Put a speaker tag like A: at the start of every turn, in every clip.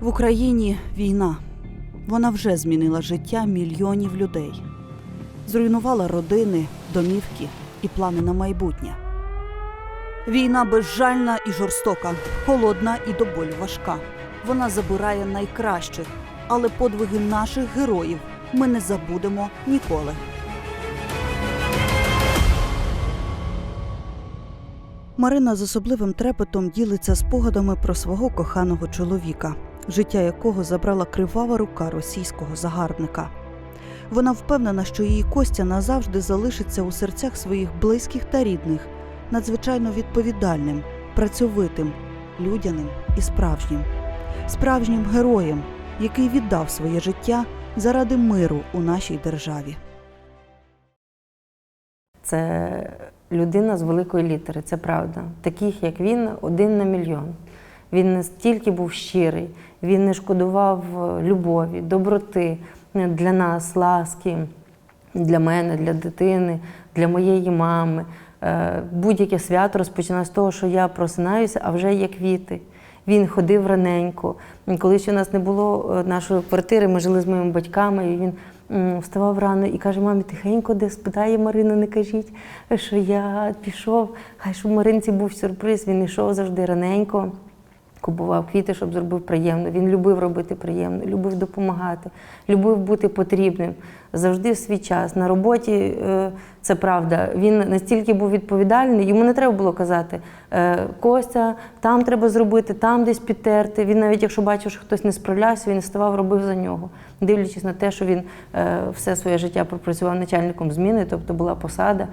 A: В Україні війна. Вона вже змінила життя мільйонів людей, зруйнувала родини, домівки і плани на майбутнє. Війна безжальна і жорстока, холодна і до болю важка. Вона забирає найкращих, але подвиги наших героїв ми не забудемо ніколи. Марина з особливим трепетом ділиться спогадами про свого коханого чоловіка, життя якого забрала кривава рука російського загарбника. Вона впевнена, що її Костя назавжди залишиться у серцях своїх близьких та рідних, надзвичайно відповідальним, працьовитим, людяним і справжнім, справжнім героєм, який віддав своє життя заради миру у нашій державі.
B: Це людина з великої літери, це правда. Таких, як він, один на мільйон. Він настільки був щирий, він не шкодував любові, доброти для нас, ласки, для мене, для дитини, для моєї мами. Е, Будь-яке свято розпочинає з того, що я просинаюся, а вже є квіти. Він ходив раненько. Коли ще у нас не було е, нашої квартири, ми жили з моїми батьками, і він вставав рано і каже: мамі, тихенько, де спитає Марина, не кажіть, що я пішов. Хай щоб Маринці був сюрприз. Він йшов завжди раненько. Купував квіти, щоб зробив приємно. Він любив робити приємно, любив допомагати, любив бути потрібним завжди в свій час. На роботі е, це правда. Він настільки був відповідальний, йому не треба було казати е, Костя, там треба зробити, там десь підтерти. Він навіть якщо бачив, що хтось не справлявся, він ставав, робив за нього, дивлячись на те, що він е, все своє життя пропрацював начальником зміни, тобто була посада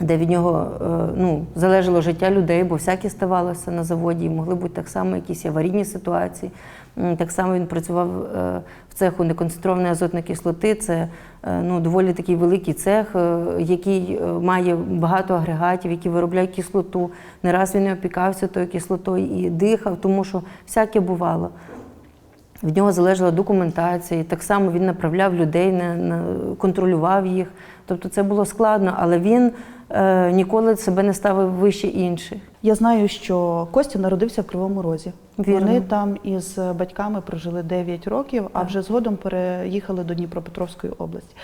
B: де від нього е, ну, залежало життя людей, бо всяке ставалося на заводі, і могли бути так само якісь аварійні ситуації. Так само він працював е, в цеху неконцентрованої азотної кислоти. Це е, ну, доволі такий великий цех, який має багато агрегатів, які виробляють кислоту. Не раз він не опікався тою кислотою і дихав, тому що всяке бувало. Від нього залежала документація, і так само він направляв людей, на, контролював їх. Тобто це було складно, але він ніколи себе не ставив вище інших.
A: Я знаю, що Костя народився в Кривому Розі.
B: Вірно.
A: Вони там із батьками прожили 9 років, а вже згодом переїхали до Дніпропетровської області.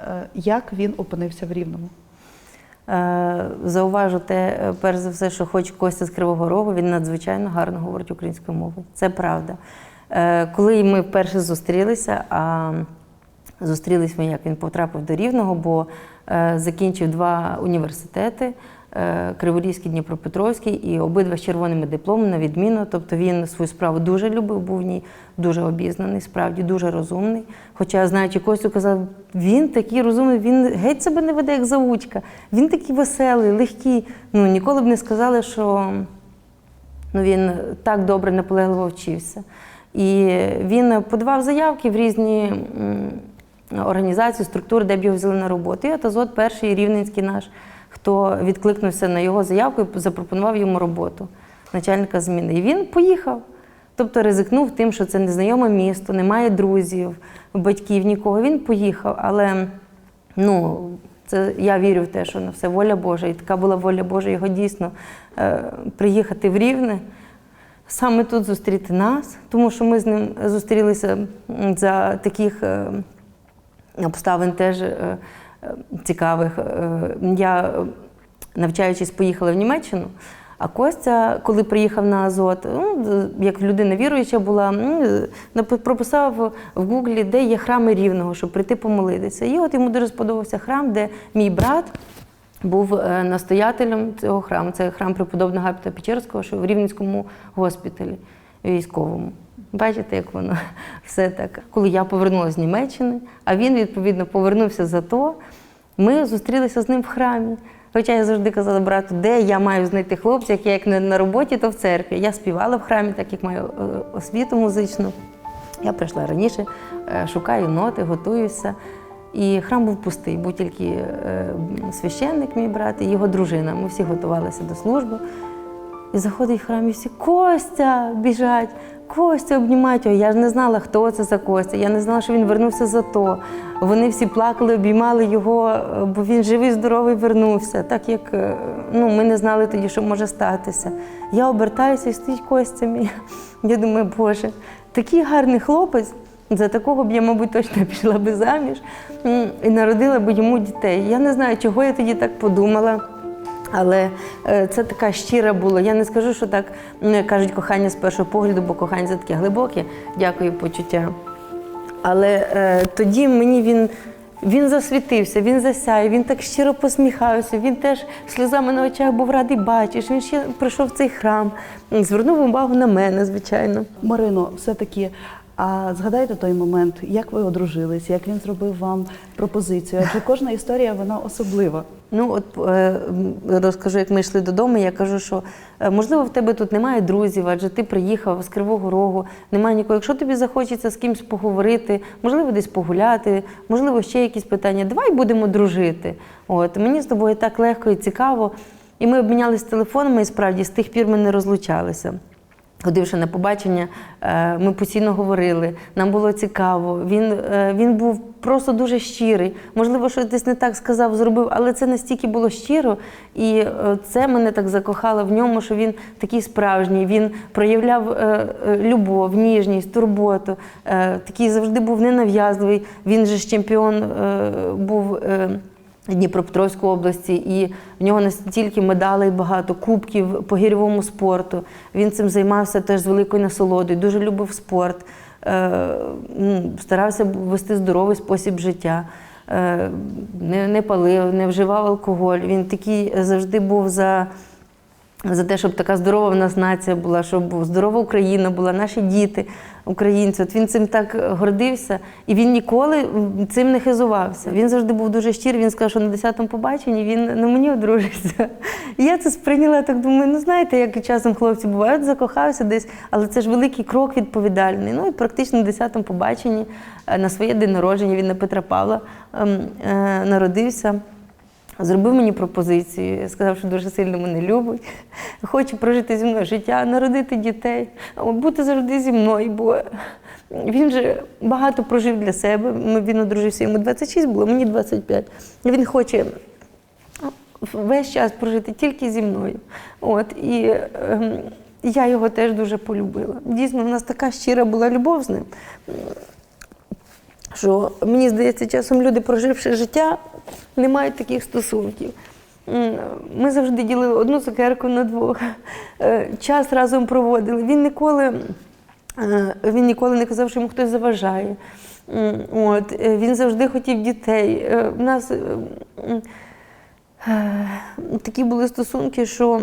A: Е, Як він опинився в Рівному?
B: Е, зауважу те, е, перш за все, що хоч Костя з Кривого Рогу, він надзвичайно гарно говорить українською мовою. Це правда. Е, коли ми вперше зустрілися, а зустрілись ми, як він потрапив до Рівного, бо е, закінчив два університети. е, Криворізький, Дніпропетровський, і обидва з червоними дипломами на відміну. Тобто він свою справу дуже любив, був в ній дуже обізнаний, справді дуже розумний. Хоча, знаючи Костю, казав, він такий розумний, він геть себе не веде як заучка. Він такий веселий, легкий. Ну ніколи б не сказали, що ну, він так добре наполегливо вчився. І він подавав заявки в різні м, організації, структури, де б його взяли на роботу. І от Азот перший рівненський наш, хто відкликнувся на його заявку і запропонував йому роботу начальника зміни. І він поїхав. Тобто ризикнув тим, що це незнайоме місто, немає друзів, батьків, нікого. Він поїхав, але ну, це я вірю в те, що на все воля Божа. І така була воля Божа його дійсно е, приїхати в Рівне, саме тут зустріти нас, тому що ми з ним зустрілися за таких е, обставин теж е, е, цікавих. Е, Я, навчаючись, поїхала в Німеччину. А Костя, коли приїхав на Азот, ну, як людина віруюча була, нап- прописав в Гуглі, де є храми рівного, щоб прийти помолитися. І от йому дуже сподобався храм, де мій брат був настоятелем цього храму. Це храм преподобного Гапіта Печерського, що в Рівненському госпіталі військовому. Бачите, як воно все так. Коли я повернулася з Німеччини, а він відповідно повернувся за то, ми зустрілися з ним в храмі. Хоча я завжди казала брату, де я маю знайти хлопця, як я як не на роботі, то в церкві. Я співала в храмі, так як маю е, освіту музичну. Я прийшла раніше, е, шукаю ноти, готуюся. І храм був пустий, був тільки е, священник, мій брат, і його дружина. Ми всі готувалися до служби. І заходить в храм, і всі Костя біжать, Костя обнімають його. Я ж не знала, хто це за Костя. Я не знала, що він вернувся за то. Вони всі плакали, обіймали його, е, бо він живий, здоровий вернувся. Так як е, ну, ми не знали тоді, що може статися. Я обертаюся і стоїть Костя мій. Я думаю, Боже, такий гарний хлопець. За такого б я, мабуть, точно пішла би заміж і народила б йому дітей. Я не знаю, чого я тоді так подумала. Але е, це така щира була. Я не скажу, що так кажуть, кохання з першого погляду, бо кохання це таке глибоке. Дякую, почуття. Але е, тоді мені він, він засвітився, він засяяв, він так щиро посміхався, він теж сльозами на очах був радий бачиш. Він ще прийшов в цей храм, звернув увагу на мене, звичайно.
A: Марино, все-таки, а згадайте той момент, як ви одружились, як він зробив вам пропозицію? Адже кожна історія вона особлива.
B: Ну, от е, розкажу, як ми йшли додому. Я кажу, що е, можливо в тебе тут немає друзів, адже ти приїхав з Кривого Рогу, немає нікого. Якщо тобі захочеться з кимось поговорити, можливо, десь погуляти, можливо, ще якісь питання, давай будемо дружити. От мені з тобою так легко і цікаво. І ми обмінялися телефонами, і справді з тих пір ми не розлучалися. Ходивши на побачення, е, ми постійно говорили, нам було цікаво. Він, е, він був просто дуже щирий. Можливо, щось десь не так сказав, зробив, але це настільки було щиро, і е, це мене так закохало в ньому, що він такий справжній. Він проявляв любов, ніжність, турботу. Такий завжди був ненав'язливий. Він же ж чемпіон був. Дніпропетровської області, і в нього настільки медалей багато, кубків по гірьовому спорту. Він цим займався теж з великою насолодою, дуже любив спорт, е, старався вести здоровий спосіб життя, е, не палив, не вживав алкоголь. Він такий завжди був за. За те, щоб така здорова в нас нація була, щоб здорова Україна була, наші діти, українці. От він цим так гордився, і він ніколи цим не хизувався. Він завжди був дуже щирий. Він сказав, що на 10-му побаченні він на мені одружиться. І я це сприйняла так, думаю, ну знаєте, як часом хлопці бувають, закохався десь, але це ж великий крок відповідальний. Ну і практично на 10-му побаченні е, на своє день народження він на Петра Павла ем, е, народився. Зробив мені пропозицію, сказав, що дуже сильно мене любить, хоче прожити зі мною життя, народити дітей, бути завжди зі мною, бо він же багато прожив для себе. Він одружився, йому 26 було, мені 25. Він хоче весь час прожити тільки зі мною. От, і ем, я його теж дуже полюбила. Дійсно, в нас така щира була любов з ним що мені здається, часом люди, проживши життя, не мають таких стосунків. Ми завжди ділили одну цукерку на двох, е, час разом проводили. Він ніколи, е, він ніколи не казав, що йому хтось заважає. От, е, він завжди хотів дітей. В нас такі були стосунки, що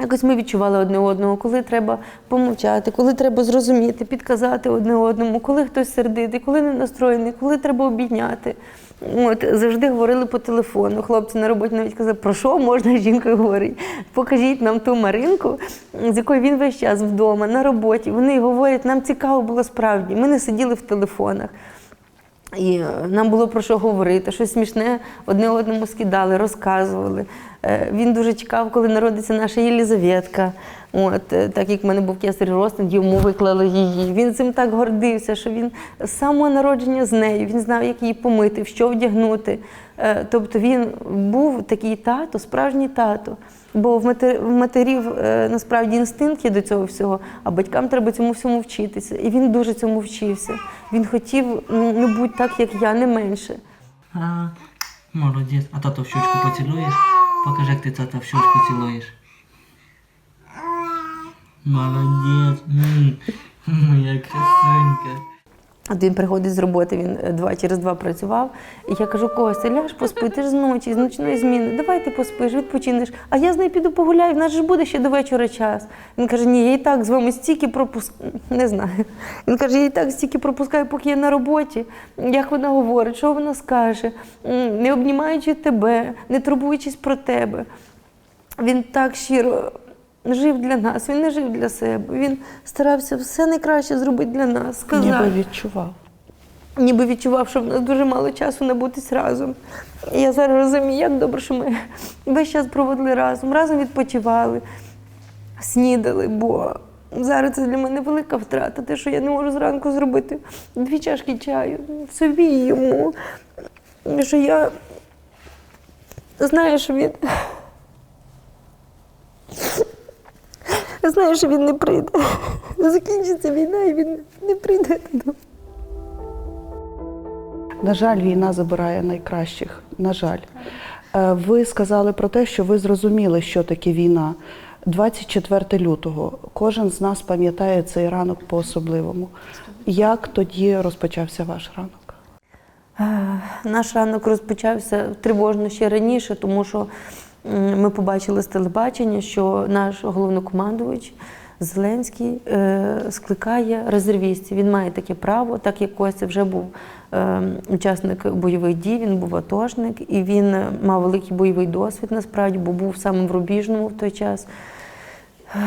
B: якось ми відчували одне одного, коли треба помовчати, коли треба зрозуміти, підказати одне одному, коли хтось сердитий, коли не настроєний, коли треба обійняти. От, завжди говорили по телефону. Хлопці на роботі навіть казали, про що можна з жінкою говорити? Покажіть нам ту Маринку, з якою він весь час вдома, на роботі. Вони говорять, нам цікаво було справді. Ми не сиділи в телефонах. І нам було про що говорити, щось смішне одне одному скидали, розказували. Е, Він дуже чекав, коли народиться наша Єлізаветка. От, е, так як в мене був кесарь розтин, йому виклали її. Він цим так гордився, що він з самого народження з нею, він знав, як її помити, в що вдягнути. Е, Тобто він був такий тато, справжній тато. Бо в матер- в матерів насправді інстинкт є до цього всього, а батькам треба цьому всьому вчитися. І він дуже цьому вчився. Він хотів ну, бути так, як я, не менше.
C: А, молодець. А тато в щочку поцілуєш? Покажи, як ти тата в щочку цілуєш. Молодець. Моя красунька.
B: От він приходить з роботи, він е, два через два працював. І я кажу, Костя, ляж поспи, ти ж з ночі, з ночної зміни, давай ти поспиш, відпочинеш. А я з нею піду погуляю, в нас ж буде ще до вечора час. Він каже, ні, я і так з вами стільки пропускаю. Не знаю. Він каже, я і так стільки пропускаю, поки я на роботі. Як вона говорить, що вона скаже, не обнімаючи тебе, не турбуючись про тебе. Він так щиро жив для нас, він не жив для себе. Він старався все найкраще зробити для нас, сказати
A: відчував.
B: ніби відчував, що в нас дуже мало часу набутись разом. І я зараз розумію, як добре, що ми весь час проводили разом, разом відпочивали, снідали, бо зараз це для мене велика втрата, те, що я не можу зранку зробити дві чашки чаю собі і йому. Що я знаю, що він Я знаю, що він не прийде. Закінчиться війна, і він не прийде додому.
A: На жаль, війна забирає найкращих. На жаль, Е, ви сказали про те, що ви зрозуміли, що таке війна. 24 лютого. Кожен з нас пам'ятає цей ранок по-особливому. Як тоді розпочався ваш ранок?
B: Е, Наш ранок розпочався тривожно ще раніше, тому що ми побачили з телебачення, що наш головнокомандувач Зеленський е, скликає резервістів. Він має таке право, так як Костя вже був е, учасник бойових дій, він був атошник, і він е, мав великий бойовий досвід насправді, бо був самим в рубіжному в той час. Е,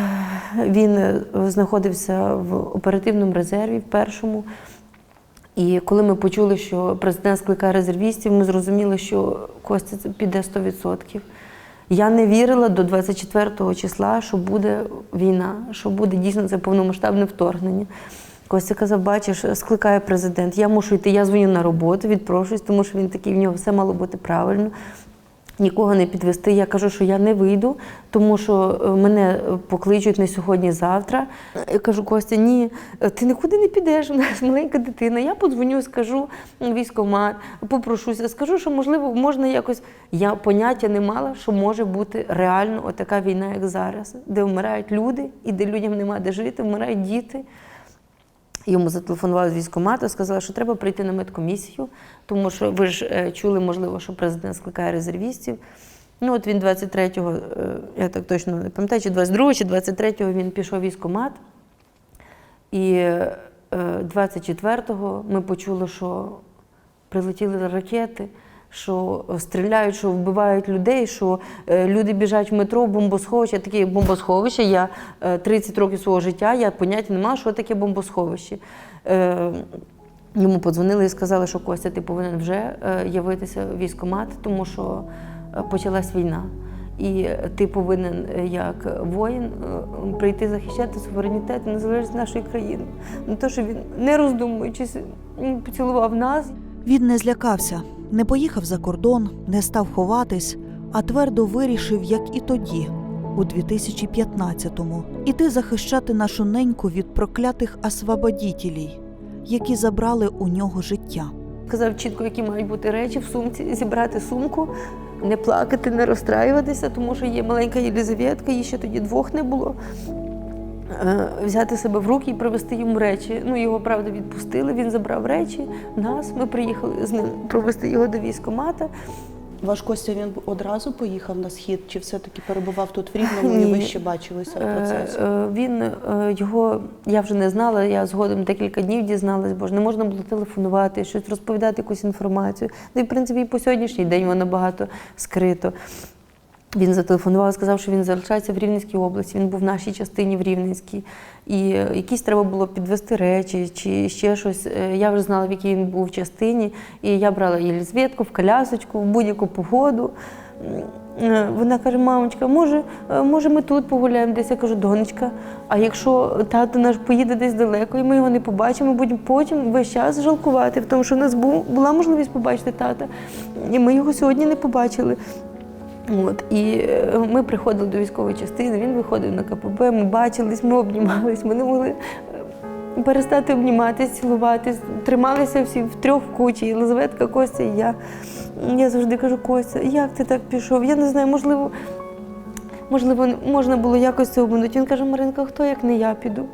B: Він е, знаходився в оперативному резерві в першому. І коли ми почули, що президент скликає резервістів, ми зрозуміли, що Костя піде 100%. Я не вірила до 24 числа, що буде війна, що буде дійсно це повномасштабне вторгнення. Костя казав, бачиш, скликає президент, я мушу йти, я дзвоню на роботу, відпрошуюсь, тому що він такий, в нього все мало бути правильно. Нікого не підвести. Я кажу, що я не вийду, тому що е, мене покличуть не сьогодні, завтра. Я кажу, Костя, ні, е, ти нікуди не підеш. У нас маленька дитина. Я подзвоню, скажу м, військкомат, попрошуся, скажу, що можливо можна якось. Я поняття не мала, що може бути реально отака війна, як зараз, де вмирають люди і де людям нема де жити, вмирають діти. Йому зателефонували з військкомату, сказали, що треба прийти на медкомісію, тому що ви ж е, чули, можливо, що президент скликає резервістів. Ну, от він 23-го, е, я так точно не пам'ятаю, чи 22-го, чи 23-го він пішов військкомат. І е, 24-го ми почули, що прилетіли ракети, що стріляють, що вбивають людей, що е, люди біжать в метро, в бомбосховище. Таке бомбосховище. Я е, 30 років свого життя, я поняття не мала, що таке бомбосховище. Е, Йому подзвонили і сказали, що Костя, ти повинен вже е, явитися в військкомат, тому що е, почалась війна. І ти повинен, е, як воїн, е, прийти захищати суверенітет і незалежність нашої країни. Ну, то, що він, не роздумуючись, поцілував нас.
A: Він не злякався, не поїхав за кордон, не став ховатись, а твердо вирішив, як і тоді, у 2015-му, іти захищати нашу неньку від проклятих освободітелей, які забрали у нього життя.
B: Сказав чітко, які мають бути речі в сумці, зібрати сумку, не плакати, не розстраюватися, тому що є маленька Єлизаветка, її ще тоді двох не було. Е, Взяти себе в руки і привезти йому речі. Ну, його правда відпустили. Він забрав речі, нас. Ми приїхали з ним провести його до військкомата.
A: Ваш Костя він одразу поїхав на схід, чи все-таки перебував тут в Рівному і ви ще бачилися в процесі?
B: е, Він е, його я вже не знала. Я згодом декілька днів дізналась, бо ж не можна було телефонувати, щось розповідати, якусь інформацію. Ну і в принципі і по сьогоднішній день воно багато скрито. Він зателефонував, сказав, що він залишається в Рівненській області. Він був в нашій частині в Рівненській. І е, якісь треба було підвести речі чи ще щось. Е, Я вже знала, в якій він був в частині. І я брала Єлізаветку в колясочку в будь-яку погоду. Е, Вона каже: мамочка, може, може, ми тут погуляємо десь. Я кажу, донечка, а якщо тато наш поїде десь далеко, і ми його не побачимо, будемо потім весь час жалкувати, тому що в нас була можливість побачити тата, і ми його сьогодні не побачили. От, і е, ми приходили до військової частини, він виходив на КПП, ми бачились, ми обнімались, ми не могли е, перестати обніматись, цілуватись, трималися всі в трьох кучі, Єлизаветка, Костя і я. Я завжди кажу, Костя, як ти так пішов? Я не знаю, можливо, можливо, можна було якось це обминути. Він каже, Маринка, хто як не я піду?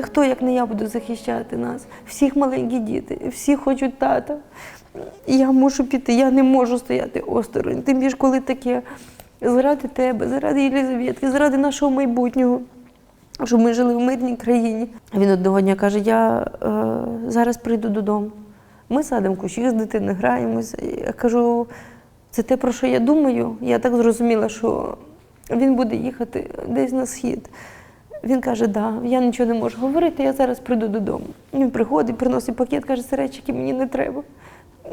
B: Хто як не я буду захищати нас? Всіх маленькі діти, всі хочуть тата. Я мушу піти, я не можу стояти осторонь. Тим більше, коли таке заради тебе, заради Єлізаветки, заради нашого майбутнього, щоб ми жили в мирній країні. Він одного дня каже: я е, зараз прийду додому. Ми садимо кущі з дитини, граємося. Я кажу, це те, про що я думаю. Я так зрозуміла, що він буде їхати десь на схід. Він каже, да, я нічого не можу говорити, я зараз прийду додому. Він приходить, приносить пакет, каже, це речі, які мені не треба.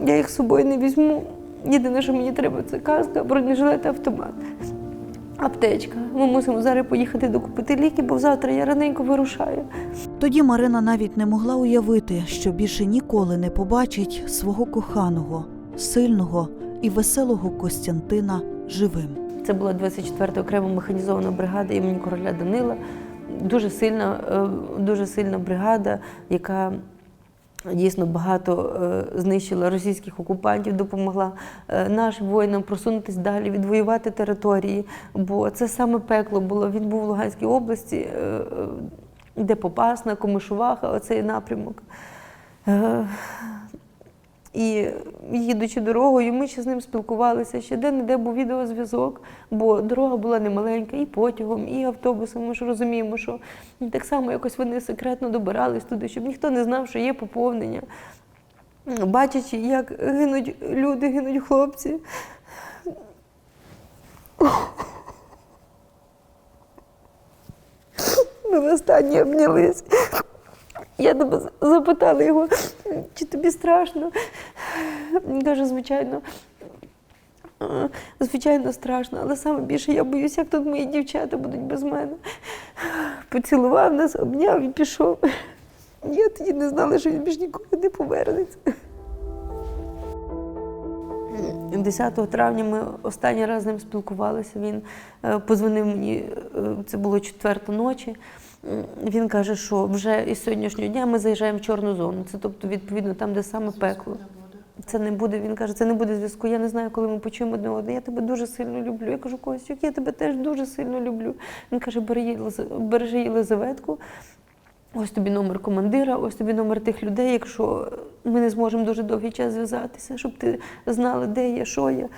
B: Я їх з собою не візьму. Єдине, що мені треба, це каска, бронежилет, автомат. Аптечка. Ми мусимо зараз поїхати докупити ліки, бо завтра я раненько вирушаю.
A: Тоді Марина навіть не могла уявити, що більше ніколи не побачить свого коханого, сильного і веселого Костянтина живим.
B: Це була 24 окрема механізована бригада імені короля Данила. дуже сильна, е, дуже сильна бригада, яка дійсно багато е, знищила російських окупантів, допомогла е, нашим воїнам просунутися далі, відвоювати території. Бо це саме пекло було. Він був в Луганській області, е, де Попасна, Комишуваха, оцей напрямок. І їдучи дорогою, ми ще з ним спілкувалися. Ще де-не-де був відеозв'язок, бо дорога була немаленька, і потягом, і автобусом. Ми ж розуміємо, що так само якось вони секретно добирались туди, щоб ніхто не знав, що є поповнення. Бачачи, як гинуть люди, гинуть хлопці. Ми востаннє обнялись. Я запитала його, чи тобі страшно? Він каже, звичайно, е, звичайно, страшно, але саме більше я боюся, як тут мої дівчата будуть без мене. Поцілував нас, обняв і пішов. Я тоді не знала, що він більш ніколи не повернеться. 10 травня ми останній раз з ним спілкувалися. Він е, позвонив мені, е, це було четверта ночі. Він каже, що вже із сьогоднішнього дня ми заїжджаємо в чорну зону. Це тобто, відповідно, там, де саме пекло. Це не буде. Він каже, це не буде зв'язку. Я не знаю, коли ми почуємо одне одне. Я тебе дуже сильно люблю. Я кажу, Костюк, я тебе теж дуже сильно люблю. Він каже, бережи Єлизаветку. Ось тобі номер командира, ось тобі номер тих людей, якщо ми не зможемо дуже довгий час зв'язатися, щоб ти знала, де я, що я.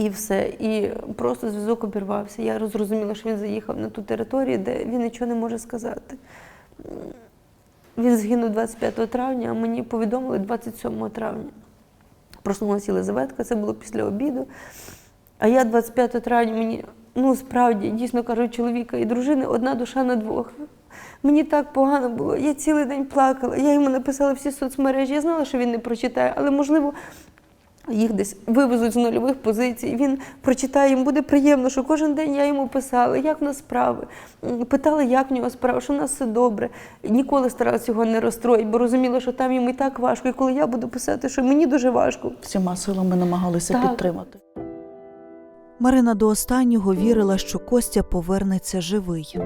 B: І все. І просто зв'язок обірвався. Я зрозуміла, що він заїхав на ту територію, де він нічого не може сказати. Він згинув 25 травня, а мені повідомили 27 травня. Проснулася Єлизаветка, це було після обіду. А я 25 травня мені, ну справді, дійсно кажуть, чоловіка і дружини одна душа на двох. Мені так погано було. Я цілий день плакала. Я йому написала всі соцмережі. Я знала, що він не прочитає, але можливо. Їх десь вивезуть з нульових позицій. Він прочитає, йому буде приємно, що кожен день я йому писала, як в нас справи. Питала, як в нього справи, що в нас все добре. Ніколи старалася його не розстроїти, бо розуміла, що там йому і так важко. І коли я буду писати, що мені дуже важко,
D: всіма силами намагалися
B: Так.
D: підтримати.
A: Марина до останнього вірила, що Костя повернеться живий.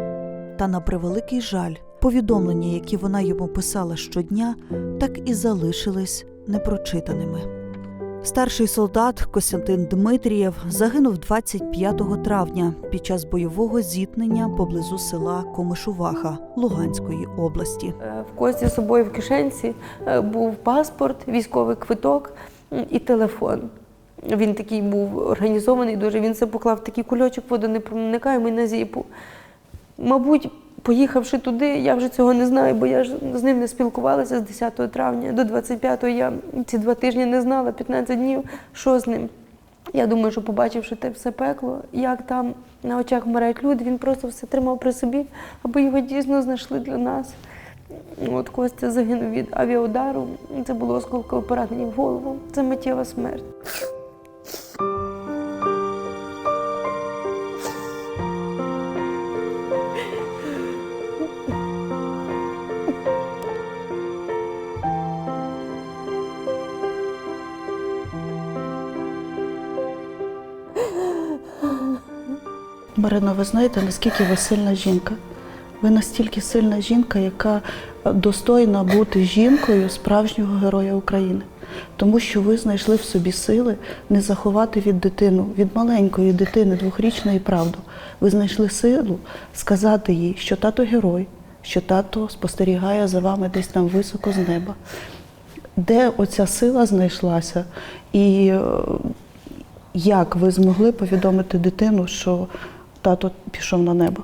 A: Та на превеликий жаль, повідомлення, які вона йому писала щодня, так і залишились непрочитаними. Старший солдат Костянтин Дмитрієв загинув 25 травня під час бойового зіткнення поблизу села Комишуваха Луганської області.
B: Е, В Кості з собою в кишенці е, був паспорт, військовий квиток і телефон. Він такий був організований дуже. Він це поклав такий кульочок водонепроникаємий на зіпу. Мабуть, поїхавши туди, я вже цього не знаю, бо я ж з ним не спілкувалася з 10 травня до 25-го. Я ці два тижні не знала, 15 днів, що з ним. Я думаю, що побачивши те все пекло, як там на очах вмирають люди, він просто все тримав при собі, аби його дійсно знайшли для нас. От Костя загинув від авіаудару. Це було осколкове поранення в голову. Це миттєва смерть.
D: Марина, ви знаєте, наскільки ви сильна жінка? Ви настільки сильна жінка, яка достойна бути жінкою справжнього героя України. Тому що ви знайшли в собі сили не заховати від дитину, від маленької дитини, двохрічної правду. Ви знайшли силу сказати їй, що тато герой, що тато спостерігає за вами десь там високо з неба. Де оця сила знайшлася, і е, як ви змогли повідомити дитину, що тато пішов на небо?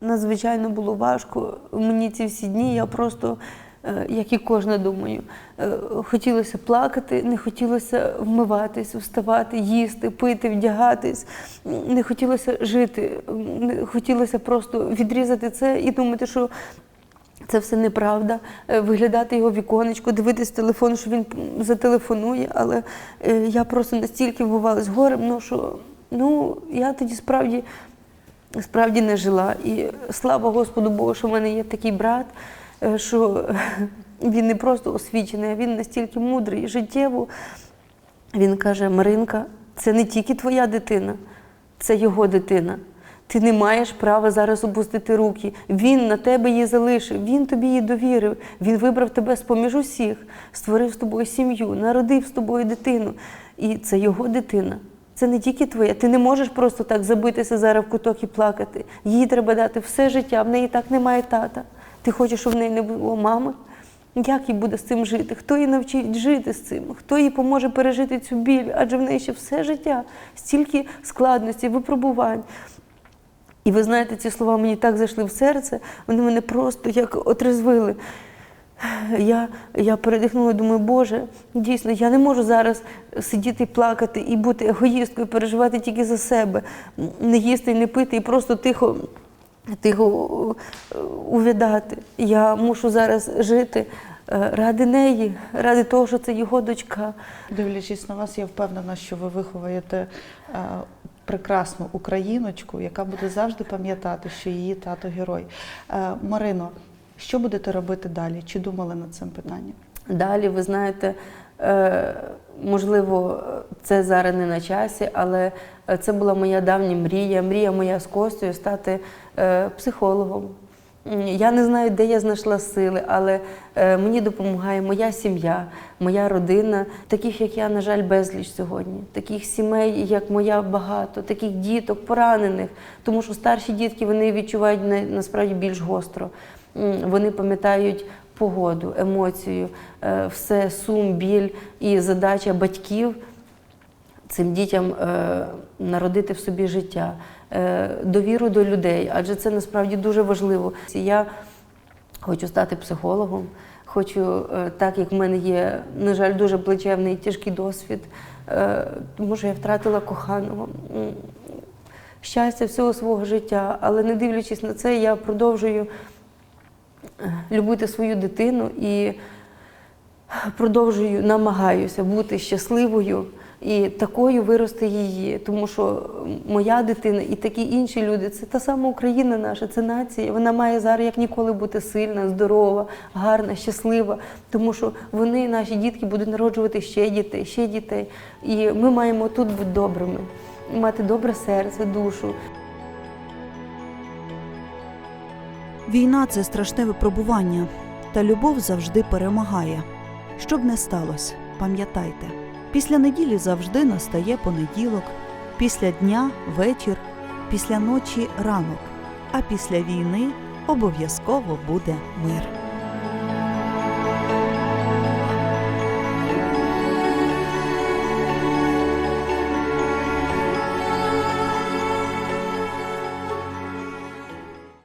B: Надзвичайно було важко. Мені ці всі дні я просто, е, як і кожна, думаю, е, хотілося плакати, не хотілося вмиватись, вставати, їсти, пити, вдягатись, не хотілося жити, не хотілося просто відрізати це і думати, що. Це все неправда. Е, Виглядати його віконечко, дивитись телефон, що він зателефонує. Але я просто настільки вбивалась горем, ну що ну я тоді справді справді не жила. І слава Господу Богу, що в мене є такий брат, е, що він не просто освічений, а він настільки мудрий, і життєво. Він каже: Маринка, це не тільки твоя дитина, це його дитина. Ти не маєш права зараз опустити руки. Він на тебе її залишив, він тобі її довірив. Він вибрав тебе з-поміж усіх, створив з тобою сім'ю, народив з тобою дитину. І це його дитина. Це не тільки твоя. Ти не можеш просто так забитися зараз в куток і плакати. Їй треба дати все життя. В неї так немає тата. Ти хочеш, щоб в неї не було мами? Як їй буде з цим жити? Хто її навчить жити з цим? Хто їй поможе пережити цю біль? Адже в неї ще все життя, стільки складностей, випробувань. І ви знаєте, ці слова мені так зайшли в серце, вони мене просто як отрезвили. Я, я передихнула думаю, Боже, дійсно, я не можу зараз сидіти плакати і бути егоїсткою, переживати тільки за себе, не їсти не пити, і просто тихо, тихо е, увядати. Я мушу зараз жити е, ради неї, ради того, що це його дочка.
D: Дивлячись на вас, я впевнена, що ви виховаєте е, прекрасну україночку, яка буде завжди пам'ятати, що її тато герой. Марино, що будете робити далі? Чи думали над цим питанням?
B: Далі, ви знаєте, е, можливо, це зараз не на часі, але е, це була моя давня мрія, мрія моя з Костю стати е, психологом. Я не знаю, де я знайшла сили, але мені допомагає моя сім'я, моя родина. Таких, як я, на жаль, безліч сьогодні. Таких сімей, як моя, багато, таких діток, поранених. Тому що старші дітки вони відчувають на- насправді більш гостро. Вони пам'ятають погоду, емоцію, е, все, сум, біль і задача батьків цим дітям е, народити в собі життя, е, довіру до людей, адже це насправді дуже важливо. Я хочу стати психологом, хочу, так як в мене є, на жаль, дуже плачевний тяжкий досвід, тому що я втратила коханого. Щастя всього свого життя, але не дивлячись на це, я продовжую любити свою дитину і продовжую, намагаюся бути щасливою і такою вирости її. Тому що моя дитина і такі інші люди це та сама Україна наша, це нація. Вона має зараз як ніколи бути сильна, здорова, гарна, щаслива. Тому що вони, наші дітки, будуть народжувати ще дітей, ще дітей. І ми маємо тут бути добрими, мати добре серце, душу.
A: Війна це страшне випробування, та любов завжди перемагає. Щоб не сталося, пам'ятайте, після неділі завжди настає понеділок, після дня вечір, після ночі ранок, а після війни обов'язково буде мир.